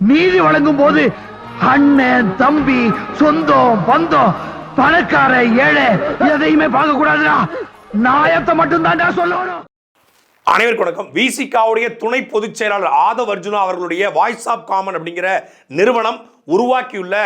நீதி வழங்கும் போது அண்ணன் தம்பி சொந்தம் பந்தம் பணக்கார ஏழை எதையுமே பார்க்க கூடாதுடா நாயத்தை மட்டும் தான் சொல்லணும். அனைவருக்கு வணக்கம். விசிகாவுடைய துணை பொதுச் செயலாளர் ஆதவ் அர்ஜுனா அவர்களுடைய வாய்ஸ் ஆஃப் காமன் அப்படிங்கிற நிறுவனம் உருவாக்கியுள்ள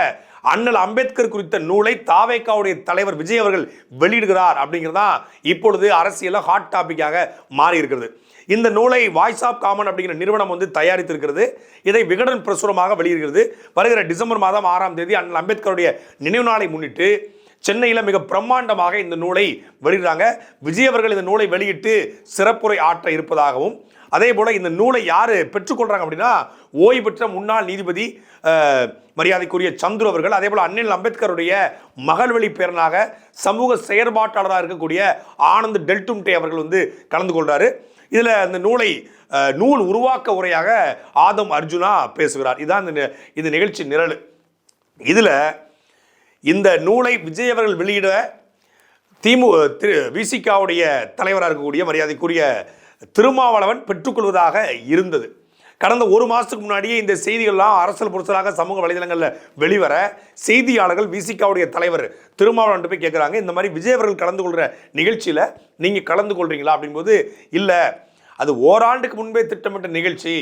அண்ணல் அம்பேத்கர் குறித்த நூலை தாவேக்காவுடைய தலைவர் விஜய் அவர்கள் வெளியிடுகிறார் அப்படிங்கிறதா இப்பொழுது அரசியலில் ஹாட் டாபிக்காக மாறி இருக்கிறது இந்த நூலை வாய்ஸ் ஆஃப் காமன் அப்படிங்கிற நிறுவனம் வந்து தயாரித்திருக்கிறது. இதை விகடன் பிரசுரமாக வெளியிடுகிறது. வருகிற டிசம்பர் மாதம் ஆறாம் தேதி அண்ணல் அம்பேத்கருடைய நினைவு நாளை முன்னிட்டு சென்னையில் மிக பிரம்மாண்டமாக இந்த நூலை வெளியிடுறாங்க. விஜய் அவர்கள் இந்த நூலை வெளியிட்டு சிறப்புரை ஆற்ற இருப்பதாகவும் அதே போல் இந்த நூலை யார் பெற்றுக்கொள்கிறாங்க அப்படின்னா ஓய்வு பெற்ற முன்னாள் நீதிபதி மரியாதைக்குரிய சந்துரு அவர்கள் அதே போல் அன்னில் அம்பேத்கருடைய மகள்வழி பேரனாக சமூக செயற்பாட்டாளராக இருக்கக்கூடிய ஆனந்த் டெல்டும்டே அவர்கள் வந்து கலந்து கொள்கிறாரு இதில் அந்த நூலை நூல் உருவாக்க உரையாக ஆதம் அர்ஜுனா பேசுகிறார். இதான் இந்த இந்த நிகழ்ச்சி நிரல். இதில் இந்த நூலை விஜய் அவர்கள் வெளியிட திமு திரு விசிகாவுடைய தலைவராக இருக்கக்கூடிய மரியாதைக்குரிய திருமாவளவன் பெற்றுக்கொள்வதாக இருந்தது. கடந்த ஒரு மாதத்துக்கு முன்னாடியே இந்த செய்திகள்லாம் அரசல் புரசலாக சமூக வலைதளங்களில் வெளிவர செய்தியாளர்கள் விசிகாவுடைய தலைவர் திருமாவளவன் போய் கேட்குறாங்க இந்த மாதிரி விஜயவர்கள் கலந்து கொள்கிற நிகழ்ச்சியில் நீங்கள் கலந்து கொள்கிறீங்களா அப்படிங்கும்போது இல்லை அது ஓராண்டுக்கு முன்பே திட்டமிட்ட நிகழ்ச்சி.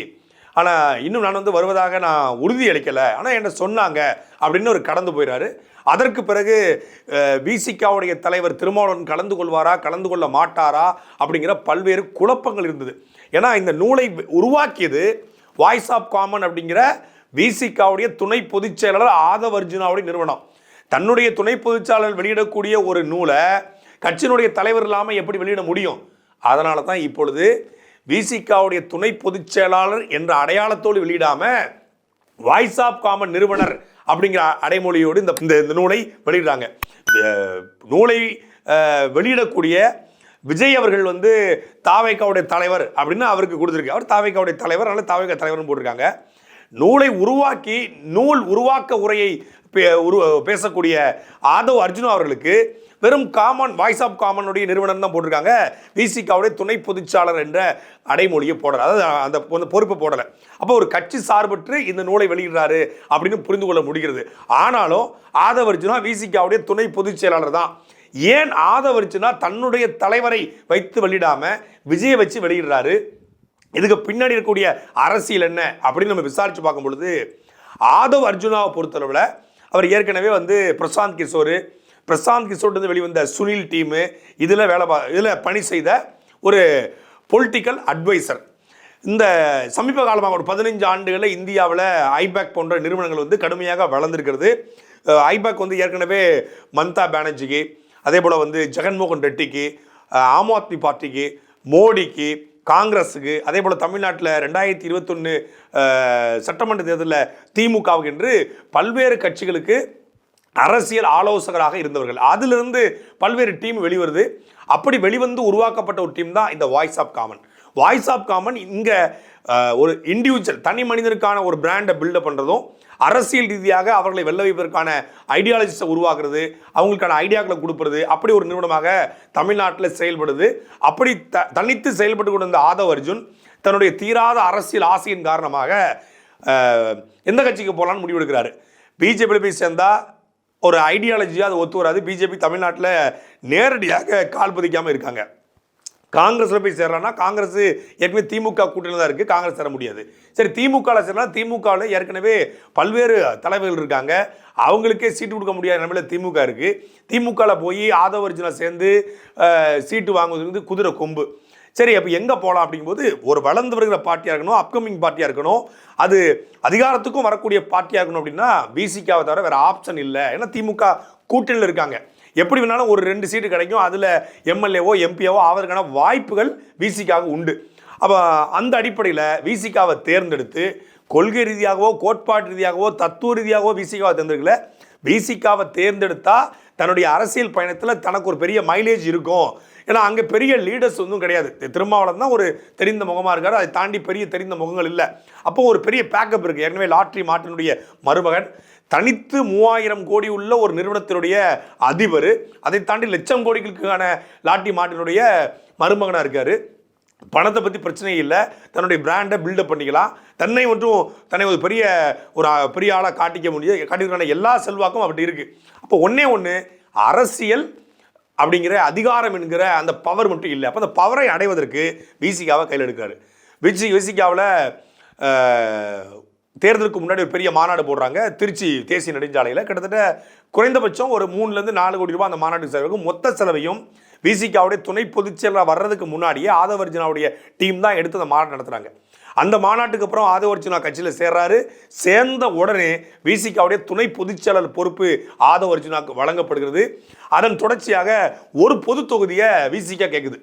ஆனால் இன்னும் நான் வந்து வருவதாக நான் உறுதி அளிக்கலை. ஆனால் என்ன சொன்னாங்க அப்படின்னு ஒரு கடந்து போயிறாரு. அதற்கு பிறகு விசிகாவுடைய தலைவர் திருமாவளவன் கலந்து கொள்வாரா கலந்து கொள்ள மாட்டாரா அப்படிங்கிற பல்வேறு குழப்பங்கள் இருந்தது. ஏன்னா இந்த நூலை உருவாக்கியது வாய்ஸ் ஆஃப் காமன் அப்படிங்கிற விசிகாவுடைய துணை பொதுச் செயலாளர் நிறுவனம். தன்னுடைய துணை பொதுச் செயலாளர் வெளியிடக்கூடிய ஒரு நூலை கட்சியினுடைய தலைவர் இல்லாமல் எப்படி வெளியிட முடியும்? அதனால தான் இப்பொழுது விசிகாவுடைய துணை பொதுச் செயலாளர் என்ற அடையாளத்தோடு வெளியிடாமல் வாய்ஸ் ஆஃப் காமன் நிறுவனர் அப்படிங்கிற அடைமொழியோடு இந்த இந்த இந்த நூலை வெளியிடுறாங்க. நூலை வெளியிடக்கூடிய விஜய் அவர்கள் வந்து தாவைக்காவுடைய தலைவர் அப்படின்னு அவருக்கு கொடுத்துருக்கு. அவர் தாவைக்காவுடைய தலைவர் அதனால் தாவைக்கா தலைவர்னு போட்டிருக்காங்க. நூலை உருவாக்கி நூல் உருவாக்க உரையை பே- பேசக்கூடிய ஆதவ் அர்ஜுனா அவர்களுக்கு வெறும் காமன் வாய்ஸ் ஆஃப் காமனுடைய நிறுவனம் தான் போட்டிருக்காங்க. விசிகாவுடைய துணை பொதுச்சாளர் என்ற அடைமொழியை போடலை. அதாவது அந்த அந்த பொறுப்பை போடலை. அப்போ ஒரு கட்சி சார்பற்று இந்த நூலை வெளியிடுறாரு அப்படின்னு புரிந்து கொள்ள முடிகிறது. ஆனாலும் ஆதவர்ஜுனா விசிகாவுடைய துணை பொதுச் செயலாளர் தான். ஏன் ஆதவர்ஜுனா தன்னுடைய தலைவரை வைத்து வெளியிடாம விஜயை வச்சு வெளியிடுறாரு? இதுக்கு பின்னாடி இருக்கக்கூடிய அரசியல் என்ன அப்படின்னு நம்ம விசாரித்து பார்க்கும் பொழுது ஆதவ் அர்ஜுனாவை பொறுத்தளவில் அவர் ஏற்கனவே வந்து பிரசாந்த் கிஷோர் பிரசாந்த் கிஷோர்லேருந்து வெளிவந்த சுனில் டீமு இதில் வேலை பா இதில் பணி செய்த ஒரு பொலிட்டிக்கல் அட்வைசர் இந்த சமீப காலமாக ஒரு பதினைஞ்சு ஆண்டுகளில் இந்தியாவில் ஐபேக் போன்ற நிறுவனங்கள் வந்து கடுமையாக வளர்ந்துருக்கிறது. ஐபேக் வந்து ஏற்கனவே மம்தா பானர்ஜிக்கு அதே போல் வந்து ஜெகன்மோகன் ரெட்டிக்கு ஆம் ஆத்மி பார்ட்டிக்கு மோடிக்கு காங்கிரஸுக்கு அதே போல் தமிழ்நாட்டில் ரெண்டாயிரத்தி இருபத்தொன்று சட்டமன்ற தேர்தலில் திமுகவுக்கு என்று பல்வேறு கட்சிகளுக்கு அரசியல் ஆலோசகராக இருந்தவர்கள். அதிலிருந்து பல்வேறு டீம் வெளிவருது. அப்படி வெளிவந்து உருவாக்கப்பட்ட ஒரு டீம் தான் இந்த voice of common voice of common இங்கே ஒரு இண்டிவிஜுவல் தனி மனிதனுக்கான ஒரு பிராண்டை பில்டப் பண்ணுறதும் அரசியல் ரீதியாக அவர்களை வெல்ல வைப்பதற்கான ஐடியாலஜிஸை உருவாக்குறது அவங்களுக்கான ஐடியாக்களை கொடுப்பது அப்படி ஒரு நிறுவனமாக தமிழ்நாட்டில் செயல்படுது. அப்படி த தனித்து செயல்பட்டு கொண்டிருந்த ஆதவ் அர்ஜுன் தன்னுடைய தீராத அரசியல் ஆசையின் காரணமாக எந்த கட்சிக்கு போகலான்னு முடிவெடுக்கிறாரு. பிஜேபியில் போய் சேர்ந்தா ஒரு ஐடியாலஜியாக அது ஒத்து வராது. பிஜேபி தமிழ்நாட்டில் நேரடியாக கால் பதிக்காமல் இருக்காங்க. காங்கிரஸில் போய் சேர்றான்னா காங்கிரஸ் ஏற்கனவே திமுக கூட்டணியில் தான் இருக்குது காங்கிரஸ் சேர முடியாது. சரி திமுகவில் சேரலாம் திமுகவில் ஏற்கனவே பல்வேறு தலைவர்கள் இருக்காங்க. அவங்களுக்கே சீட்டு கொடுக்க முடியாத நிலமையில் திமுக இருக்குது திமுகவில் போய் ஆதவர்ஜுனா சேர்ந்து சீட்டு வாங்குவது வந்து குதிரை கொம்பு. சரி அப்போ எங்கே போகலாம் அப்படிங்கும்போது ஒரு வளர்ந்து வருகிற பார்ட்டியாக இருக்கணும் அப்கமிங் பார்ட்டியாக இருக்கணும் அது அதிகாரத்துக்கும் வரக்கூடிய பார்ட்டியாக இருக்கணும் அப்படின்னா பிசிகாவை தவிர வேறு ஆப்ஷன் இல்லை. ஏன்னா திமுக கூட்டணியில் இருக்காங்க. எப்படி வேணாலும் ஒரு ரெண்டு சீட்டு கிடைக்கும். அதில் எம்எல்ஏவோ எம்பிஓவோ ஆவதற்கான வாய்ப்புகள் விசிக்காக உண்டு. அப்போ அந்த அடிப்படையில் விசிகாவை தேர்ந்தெடுத்து கொள்கை ரீதியாகவோ கோட்பாட்டு ரீதியாகவோ தத்துவ ரீதியாகவோ விசிகாவை தேர்ந்தெடுக்கல. விசிகாவை தேர்ந்தெடுத்தால் தன்னுடைய அரசியல் பயணத்தில் தனக்கு ஒரு பெரிய மைலேஜ் இருக்கும். ஏன்னா அங்கே பெரிய லீடர்ஸ் ஒன்றும் கிடையாது. திருமாவளம் தான் ஒரு தெரிந்த முகமாக இருக்கார். அதை தாண்டி பெரிய தெரிந்த முகங்கள் இல்லை. அப்போ ஒரு பெரிய பேக்கப் இருக்குது ஏற்கனவே லாட்ரி மாட்டினுடைய மருமகன். தனித்து மூவாயிரம் கோடி உள்ள ஒரு நிறுவனத்தினுடைய அதிபர். அதை தாண்டி லட்சம் கோடிகளுக்கான லாட்டி மாட்டினுடைய மருமகனாக இருக்கார். பணத்தை பற்றி பிரச்சனையே இல்லை. தன்னுடைய பிராண்டை பில்டப் பண்ணிக்கலாம். தன்னை ஒன்றும் தன்னை ஒரு பெரிய ஒரு பெரிய ஆளாக காட்டிக்க முடியும் காட்டிக்கிறதுக்கான எல்லா செல்வாக்கும் அப்படி இருக்குது அப்போ ஒன்றே ஒன்று அரசியல் அப்படிங்கிற அதிகாரம் என்கிற அந்த பவர் மட்டும் இல்லை. அப்போ அந்த பவரை அடைவதற்கு விசிகாவை கையில் எடுக்கிறாரு. விசி விசிகாவில் தேர்தலுக்கு முன்னாடி ஒரு பெரிய மாநாடு போடுறாங்க. திருச்சி தேசிய நெடுஞ்சாலையில். கிட்டத்தட்ட குறைந்தபட்சம் ஒரு மூணுலேருந்து நாலு கோடி ரூபாய் அந்த மாநாட்டு செலவுக்கு மொத்த செலவையும் விசிகாவுடைய துணை பொதுச்செயலாளர் வர்றதுக்கு முன்னாடியே ஆதவர்ஜனாவுடைய டீம் தான் எடுத்து அந்த மாநாடு நடத்துகிறாங்க அந்த மாநாட்டுக்கு அப்புறம் ஆதவர்ஜுனா கட்சியில் சேர்றாரு. சேர்ந்த உடனே விசிகாவுடைய துணை பொதுச்செயலர் பொறுப்பு ஆதவர்ஜுனாக்கு வழங்கப்படுகிறது. அதன் தொடர்ச்சியாக ஒரு பொது தொகுதியை விசிகா கேட்குது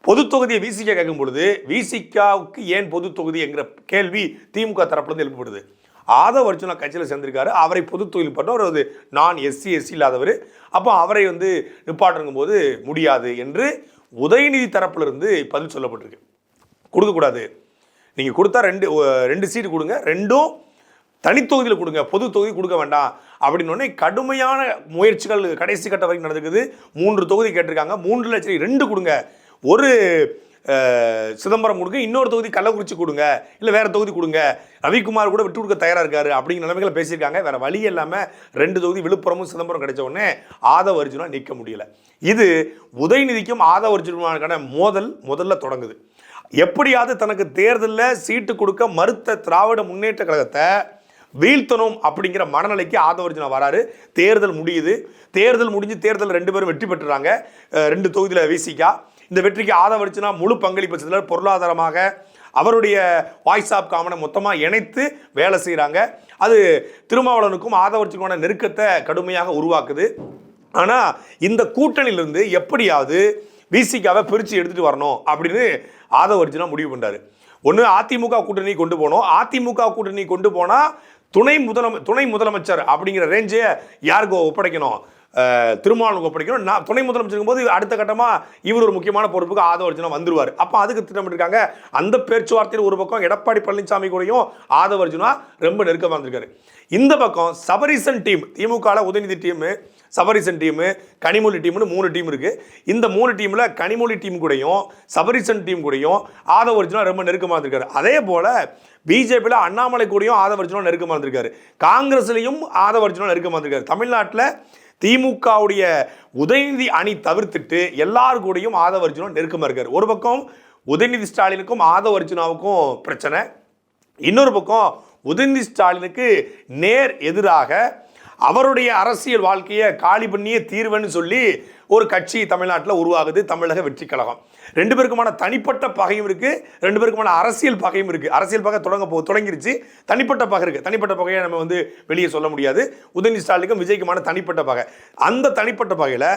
பொது தொகுதியை விசிகா கேட்கும் பொழுது விசிகாவுக்கு ஏன் பொது தொகுதி என்கிற கேள்வி திமுக தரப்புலேருந்து எழுப்பப்படுது. ஆதவ அர்ஜுனா கட்சியில் சேர்ந்திருக்காரு. அவரை பொது தொழில் பண்ண ஒரு ஒரு நான் எஸ்சி எஸ்சி இல்லாதவர். அப்போ அவரை வந்து நிப்பாட்டுங்கும் போது முடியாது என்று உதயநிதி தரப்பிலிருந்து பதில் சொல்லப்பட்டிருக்கு. கொடுக்கக்கூடாது. நீங்கள் கொடுத்தா ரெண்டு ரெண்டு சீட்டு கொடுங்க. ரெண்டும் தனித்தொகுதியில் கொடுங்க. பொது தொகுதி கொடுக்க வேண்டாம். அப்படின்னு கடுமையான முயற்சிகள் கடைசி கட்ட வரைக்கும் நடந்துக்குது மூன்று தொகுதி கேட்டிருக்காங்க. மூன்று லட்சம் ரெண்டு கொடுங்க. ஒரு சிதம்பரம் கொடுங்க. இன்னொரு தொகுதி கள்ளக்குறிச்சி கொடுங்க. இல்லை வேறு தொகுதி கொடுங்க. ரவிக்குமார் கூட விட்டு கொடுக்க தயாராக இருக்காரு அப்படிங்கிற நிலைமைகளை பேசியிருக்காங்க. வேறு வழி இல்லாமல் ரெண்டு தொகுதி விழுப்புரமும் சிதம்பரம் கிடைச்ச உடனே ஆதவ அர்ஜுனா நிற்க முடியல. இது உதயநிதிக்கும் ஆதவ அர்ஜுனானுக்கான மோதல் முதல்ல தொடங்குது. எப்படியாவது தனக்கு தேர்தலில் சீட்டு கொடுக்க மறுத்த திராவிட முன்னேற்ற கழகத்தை வீழ்த்தணும் அப்படிங்கிற மனநிலைக்கு ஆதவர்ஜனா வராரு. தேர்தல் முடியுது. தேர்தல் முடிஞ்சு தேர்தல் ரெண்டு பேரும் வெற்றி பெற்றுறாங்க. ரெண்டு தொகுதியில் விசிகா. இந்த வெற்றிக்கு ஆதவர்ஜனா முழு பங்களிப்பு செஞ்சதுல பொருளாதாரமாக அவருடைய வாய்ஸ் ஆப் காமனை மொத்தமாக இணைத்து வேலை செய்கிறாங்க அது திருமாவளவனுக்கும் ஆதவர்ஜுனான நெருக்கத்தை கடுமையாக உருவாக்குது. ஆனால் இந்த கூட்டணியிலிருந்து எப்படியாவது விசிகாவை பிரித்து எடுத்துகிட்டு வரணும் அப்படின்னு ஆதவ அர்ஜுனா முடிவு பண்ணாரு ஒன்று அதிமுக கூட்டணி கொண்டு போனோம் அதிமுக கூட்டணி கொண்டு போனால் துணை முதலமை துணை முதலமைச்சர் அப்படிங்கிற ரேஞ்சை யாருக்கு ஒப்படைக்கணும்? திருமாவளவுக்கு ஒப்படைக்கணும். நான் துணை முதலமைச்சருக்கும் போது அடுத்த கட்டமாக இவர் ஒரு முக்கியமான பொறுப்புக்கு ஆதவ அர்ஜுனா வந்துருவார். அப்போ அதுக்கு திட்டமிட்டிருக்காங்க. அந்த பேச்சுவார்த்தையில் ஒரு பக்கம் எடப்பாடி பழனிசாமி கூடயும் ஆதவ அர்ஜுனா ரொம்ப நெருக்கமாக இருந்திருக்காரு. இந்த பக்கம் சபரிசன் டீம் திமுகவில் உதயநிதி டீமு சபரிசன் டீமு கனிமொழி டீம்னு மூணு டீம் இருக்குது இந்த மூணு டீமில் கனிமொழி டீம் கூடயும் சபரிசன் டீம் கூடயும் ஆதவ அர்ஜுனா ரொம்ப நெருக்கமாக இருந்திருக்காரு. அதே போல் பிஜேபியில் அண்ணாமலை கூடயும் ஆதவ அர்ஜுனா நெருக்கமாக இருந்திருக்காரு. காங்கிரஸ்லையும் ஆதவ அர்ஜுனா நெருக்கமாக இருந்திருக்காரு. தமிழ்நாட்டில் திமுகவுடைய உதயநிதி அணி தவிர்த்துட்டு எல்லார் கூடயும் ஆதவ அர்ஜுனா நெருக்கமாக இருக்காரு. ஒரு பக்கம் உதயநிதி ஸ்டாலினுக்கும் ஆதவ அர்ஜுனாவுக்கும் பிரச்சனை. இன்னொரு பக்கம் உதயநிதி ஸ்டாலினுக்கு நேர் எதிராக அவருடைய அரசியல் வாழ்க்கையை காலி பண்ணியே தீர்வுன்னு சொல்லி ஒரு கட்சி தமிழ்நாட்டில் உருவாகுது தமிழக வெற்றி கழகம் ரெண்டு பேருக்குமான தனிப்பட்ட பகையும் இருக்குது ரெண்டு பேருக்குமான அரசியல் பகையும் இருக்குது அரசியல் பகை தொடங்க போ தொடங்கிருச்சு. தனிப்பட்ட பகை இருக்குது தனிப்பட்ட பகையை நம்ம வந்து வெளியே சொல்ல முடியாது. உதயநிதி ஸ்டாலினுக்கும் விஜய்க்குமான தனிப்பட்ட பகை. அந்த தனிப்பட்ட பகையில்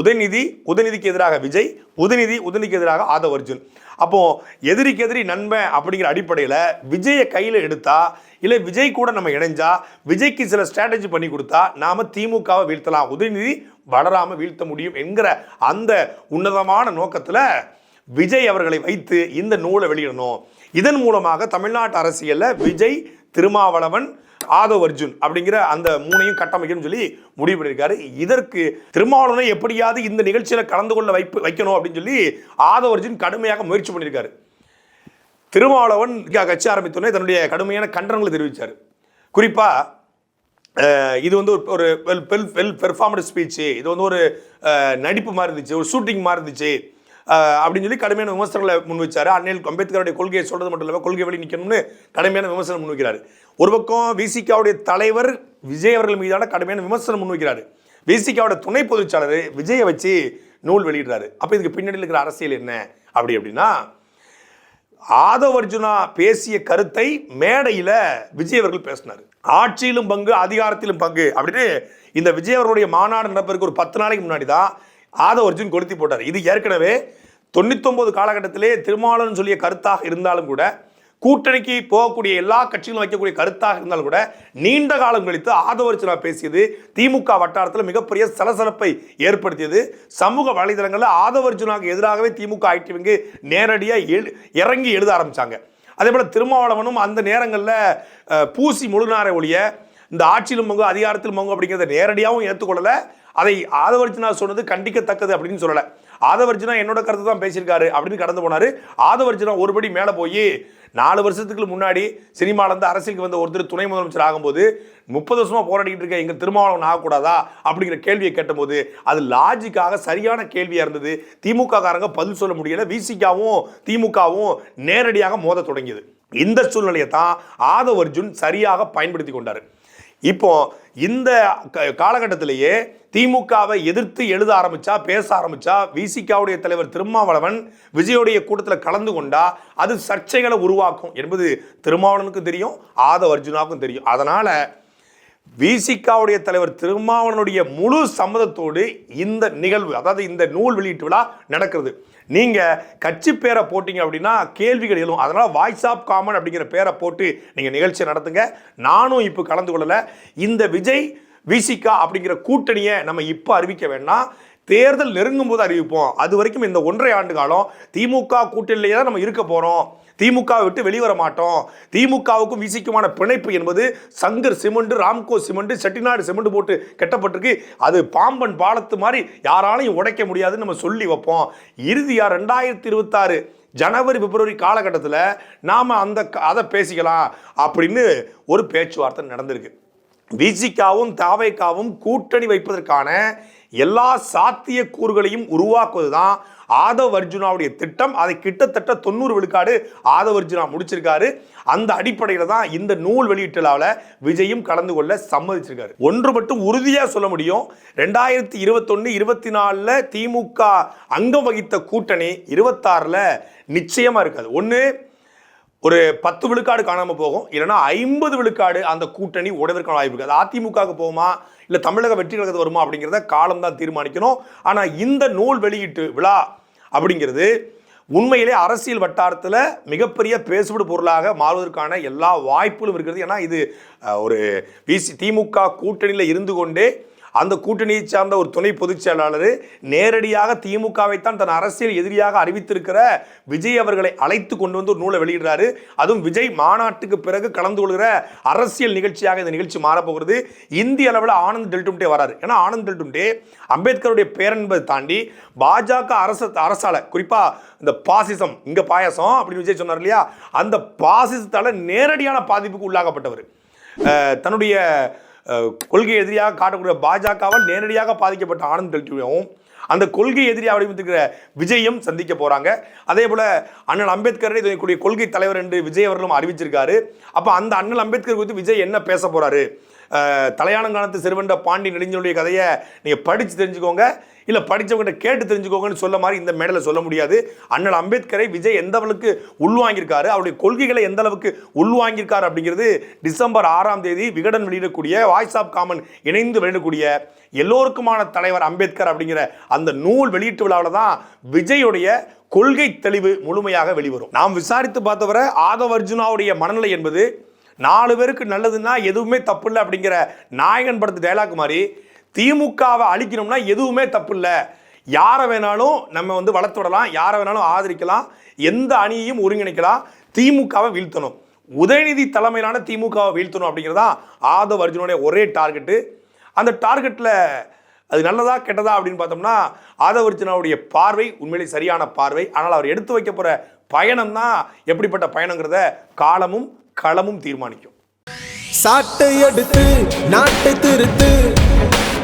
உதயநிதி உதயநிதிக்கு எதிராக விஜய் உதயநிதி உதயநிதிக்கு எதிராக ஆதவ் அர்ஜுன். அப்போது எதிரிக்கு எதிரி நன்மை அப்படிங்கிற அடிப்படையில் விஜயை கையில் எடுத்தால் இல்லை விஜய் கூட நம்ம இணைஞ்சா விஜய்க்கு சில ஸ்ட்ராட்டஜி பண்ணி கொடுத்தா நாம் திமுகவை வீழ்த்தலாம். உதயநிதி வளராமல் வீழ்த்த முடியும் என்கிற அந்த உன்னதமான நோக்கத்தில் விஜய் அவர்களை வைத்து இந்த நூலை வெளியிடணும். இதன் மூலமாக தமிழ்நாட்டு அரசியலில் விஜய் திருமாவளவன் ஆதவ் அர்ஜுன் அப்படிங்கிற அந்த மூணையும் கட்டமைக்கணும்னு சொல்லி முடிவு பண்ணியிருக்காரு. இதற்கு திருமாவளவனை எப்படியாவது இந்த நிகழ்ச்சியில் கலந்து கொள்ள வைப்பு வைக்கணும் அப்படின்னு சொல்லி ஆதவ் அர்ஜுன் கடுமையாக முயற்சி பண்ணியிருக்காரு. திருமாவளவன் கட்சி ஆரம்பித்தோடனே தன்னுடைய கடுமையான கண்டனங்களை தெரிவித்தார் குறிப்பாக இது வந்து ஒரு- well well well performance speech இது வந்து ஒரு நடிப்பு மாதிரி இருந்துச்சு ஒரு ஷூட்டிங் மாதிரி இருந்துச்சு. அப்படின்னு சொல்லி கடுமையான விமர்சனங்களை முன் வச்சாரு. அன்னையில் அம்பேத்கருடைய கொள்கையை சொல்றது மட்டும் இல்லாமல் கொள்கை வழி நிற்கணும்னு கடுமையான விமர்சனம் முன்வைக்கிறார் ஒரு பக்கம் விசிகாவுடைய தலைவர் விஜய் அவர்கள் மீதான கடுமையான விமர்சனம் முன்வைக்கிறார் விசிகாவோட துணை பொதுச்சாளர் விஜயை வச்சு நூல் வெளியிடுறாரு. அப்போ இதுக்கு பின்னாடி இருக்கிற அரசியல் என்ன? அப்படி அப்படின்னா ஆதவ் அர்ஜுனா பேசிய கருத்தை மேடையில் விஜய் அவர்கள் பேசினார். ஆட்சியிலும் பங்கு அதிகாரத்திலும் பங்கு அப்படின்னு இந்த விஜய் அவர்களுடைய மாநாடு நடப்பதற்கு ஒரு பத்து நாளைக்கு முன்னாடி தான் ஆதவ் அர்ஜுன் கொளுத்தி போட்டார். இது ஏற்கனவே தொண்ணூத்தொம்பது காலகட்டத்திலே திருமாவளவன் சொல்லிய கருத்தாக இருந்தாலும் கூட கூட்டணிக்கு போகக்கூடிய எல்லா கட்சிகளும் வைக்கக்கூடிய கருத்தாக இருந்தாலும் கூட நீண்ட காலம் கழித்து ஆதவரிச்சனா பேசியது திமுக வட்டாரத்தில் மிகப்பெரிய சலசலப்பை ஏற்படுத்தியது. சமூக வலைதளங்களில் ஆதவர்ஜுனாக்கு எதிராகவே திமுக ஐடிவிங்கு நேரடியாக இறங்கி எழுத ஆரம்பித்தாங்க அதே போல் திருமாவளவனும் அந்த நேரங்களில் பூசி முழுநாரை ஒழிய இந்த ஆட்சியிலும் பங்கு அதிகாரத்தில் பங்கு அப்படிங்கிறத நேரடியாகவும் ஏற்றுக்கொள்ளலை. அதை ஆதவர்ஜினா சொன்னது கண்டிக்கத்தக்கது அப்படின்னு சொல்லலை. ஆதவர்ஜுனா என்னோட கருத்து தான் பேசியிருக்காரு அப்படின்னு கடந்து போனார். ஆதவர்ஜுனா ஒருபடி மேலே போய் நாலு வருஷத்துக்கு முன்னாடி சினிமால அரசியலுக்கு வந்த ஒருத்தர் துணை முதலமைச்சர் ஆகும்போது முப்பது வருஷமாக போராடிக்கிட்டு இருக்க எங்கள் திருமாவளவன் ஆகக்கூடாதா? அப்படிங்கிற கேள்வியை கேட்டபோது அது லாஜிக்காக சரியான கேள்வியாக இருந்தது. திமுக காரங்க பதில் சொல்ல முடியல. விசிகாவும் திமுகவும் நேரடியாக மோத தொடங்கியது. இந்த சூழ்நிலையை தான் ஆதவ் அர்ஜுன் சரியாக பயன்படுத்தி கொண்டார். இப்போ இந்த க- காலகட்டத்திலேயே திமுகவை எதிர்த்து எழுத ஆரம்பிச்சா பேச ஆரம்பிச்சா விசிகாவுடைய தலைவர் திருமாவளவன் விஜயோடைய கூட்டத்தில் கலந்து கொண்டா அது சர்ச்சைகளை உருவாக்கும் என்பது திருமாவளவனுக்கும் தெரியும் ஆதவ அர்ஜுனாவுக்கும் தெரியும். அதனால விசிகாவுடைய தலைவர் திருமாவளனுடைய முழு சம்மதத்தோடு இந்த நிகழ்வு அதாவது இந்த நூல் வெளியீட்டு விழா நடக்கிறது. நீங்கள் கட்சி பேரை போட்டிங்க அப்படின்னா கேள்விகள் எழும். அதனால் வாய்ஸ் ஆஃப் காமன் அப்படிங்கிற பேரை போட்டு நீங்கள் நிகழ்ச்சியை நடத்துங்க. நானும் இப்போ கலந்து கொள்ளல. இந்த விஜய் விசிகா அப்படிங்கிற கூட்டணியை நம்ம இப்போ அறிவிக்க வேண்டாம். தேர்தல் நெருங்கும் போது அறிவிப்போம். அது வரைக்கும் இந்த ஒன்றரை ஆண்டு காலம் திமுக கூட்டணியிலேயே தான் நம்ம இருக்க போகிறோம் திமுக விட்டு வெளிவர மாட்டோம். திமுகவுக்கும் விசிக்குமான பிணைப்பு என்பது Shankar cement Ramco cement Chettinad cement போட்டு கட்டப்பட்டிருக்கு. அது பாம்பன் பாலத்து மாதிரி யாராலையும் உடைக்க முடியாதுன்னு நம்ம சொல்லி வைப்போம். இறுதியாக ரெண்டாயிரத்தி இருபத்தாறு ஜனவரி பிப்ரவரி காலகட்டத்தில் நாம் அந்த க- அதை பேசிக்கலாம் அப்படின்னு ஒரு பேச்சுவார்த்தை நடந்திருக்கு. விசிகாவும் தாவைக்காவும் கூட்டணி வைப்பதற்கான எல்லா சாத்திய கூறுகளையும் உருவாக்குவது தான் ஆதவ் அர்ஜுனாவுடைய திட்டம். அதை கிட்டத்தட்ட தொண்ணூறு விழுக்காடு ஆதவ் அர்ஜுனா முடிச்சிருக்காரு. அந்த அடிப்படையில் தான் இந்த நூல் வெளியீட்டலாவில் விஜயும் கலந்து கொள்ள சம்மதிச்சிருக்காரு. ஒன்று மட்டும் உறுதியாக சொல்ல முடியும். ரெண்டாயிரத்தி இருபத்தொன்று இருபத்தி நாலில் திமுக அங்கம் வகித்த கூட்டணி இருபத்தாறில் நிச்சயமாக இருக்காது. ஒன்று ஒரு பத்து விழுக்காடு காணாமல் போகும். இல்லைன்னா ஐம்பது விழுக்காடு அந்த கூட்டணி உடையதற்கான வாய்ப்பு இருக்குது அது அதிமுகவுக்கு போகுமா? இல்லை தமிழக வெற்றி கழகத்துக்கு வருமா அப்படிங்கிறத காலம் தான் தீர்மானிக்கணும். ஆனால் இந்த நூல் வெளியீட்டு விழா அப்படிங்கிறது உண்மையிலே அரசியல் வட்டாரத்தில் மிகப்பெரிய பேசுபடு பொருளாக மாறுவதற்கான எல்லா வாய்ப்புகளும் இருக்கிறது. ஏன்னா இது ஒரு விசி திமுக கூட்டணியில் இருந்து கொண்டே அந்த கூட்டணியை சார்ந்த ஒரு துணை பொதுச் செயலாளர் நேரடியாக திமுகவைத்தான் தன் அரசியல் எதிரியாக அறிவித்திருக்கிற விஜய் அவர்களை அழைத்து கொண்டு வந்து ஒரு நூலை வெளியிடுறாரு. அதுவும் விஜய் மாநாட்டுக்கு பிறகு கலந்து கொள்கிற அரசியல் நிகழ்ச்சியாக இந்த நிகழ்ச்சி மாறப்போகிறது. இந்திய அளவில் ஆனந்த் டெல்டும்டே வராரு. ஏன்னா ஆனந்த் டெல்டும்டே அம்பேத்கருடைய பேர் என்பதை தாண்டி பாஜக அரசு அரசால குறிப்பா இந்த பாசிசம் இங்க பாயசம் அப்படின்னு விஜய் சொன்னார் இல்லையா? அந்த பாசிசத்தால நேரடியான பாதிப்புக்கு உள்ளாகப்பட்டவர் தன்னுடைய கொள்கை எதிரியாக காட்டக்கூடிய பாஜகவால் நேரடியாக பாதிக்கப்பட்ட ஆனந்த் டெல்டுவும் அந்த கொள்கை எதிரியாக வடிவமைத்திருக்கிற விஜயும் சந்திக்க போகிறாங்க அதே போல் அண்ணல் அம்பேத்கரை இதனுடைய கொள்கை தலைவர் என்று விஜய் அவர்களும் அறிவிச்சிருக்காரு. அப்போ அந்த அண்ணல் அம்பேத்கர் குறித்து விஜய் என்ன பேச போகிறாரு தலையான தலையானங்காலத்து சிறுவண்ட பாண்டி நெடுஞ்சனுடைய கதையை நீங்கள் படித்து தெரிஞ்சுக்கோங்க. இல்லை படிச்சவங்கிட்ட கேட்டு தெரிஞ்சுக்கோங்கன்னு சொல்ல மாதிரி இந்த மேடலை சொல்ல முடியாது. அண்ணல் அம்பேத்கரை விஜய் எந்த அளவுக்கு உள்வாங்கியிருக்காரு அவருடைய கொள்கைகளை எந்த அளவுக்கு உள்வாங்கியிருக்காரு அப்படிங்கிறது டிசம்பர் ஆறாம் தேதி விகடன் வெளியிடக்கூடிய வாய்ஸ் ஆஃப் காமன் இணைந்து வெளியிடக்கூடிய எல்லோருக்குமான தலைவர் அம்பேத்கர் அப்படிங்கிற அந்த நூல் வெளியீட்டு விழாவில் தான் விஜயுடைய கொள்கை தெளிவு முழுமையாக வெளிவரும். நாம் விசாரித்து பார்த்தவரை ஆதவ அர்ஜுனாவுடைய மனநிலை என்பது நாலு பேருக்கு நல்லதுன்னா எதுவுமே தப்பு இல்லை அப்படிங்கிற நாயகன் படத்து டைலாக் மாதிரி திமுகவை அழிக்கணும்னா எதுவுமே தப்பு இல்லை யாரை வேணாலும் நம்ம வந்து வளர்த்து விடலாம் யாரை வேணாலும் ஆதரிக்கலாம் எந்த அணியையும் ஒருங்கிணைக்கலாம் திமுகவை வீழ்த்தணும். உதயநிதி தலைமையிலான திமுகவை வீழ்த்தணும் அப்படிங்கிறதா ஆதவ் அர்ஜுனுடைய ஒரே டார்கெட்டு. அந்த டார்கெட்டில் அது நல்லதா கெட்டதா அப்படின்னு பார்த்தோம்னா ஆதவ் அர்ஜுனாவுடைய பார்வை உண்மையிலே சரியான பார்வை. ஆனால் அவர் எடுத்து வைக்க போகிற பயணம் தான் எப்படிப்பட்ட பயணங்கிறத காலமும் களமும் தீர்மானிக்கும். சாட்டை எடுத்து நாட்டை திருத்து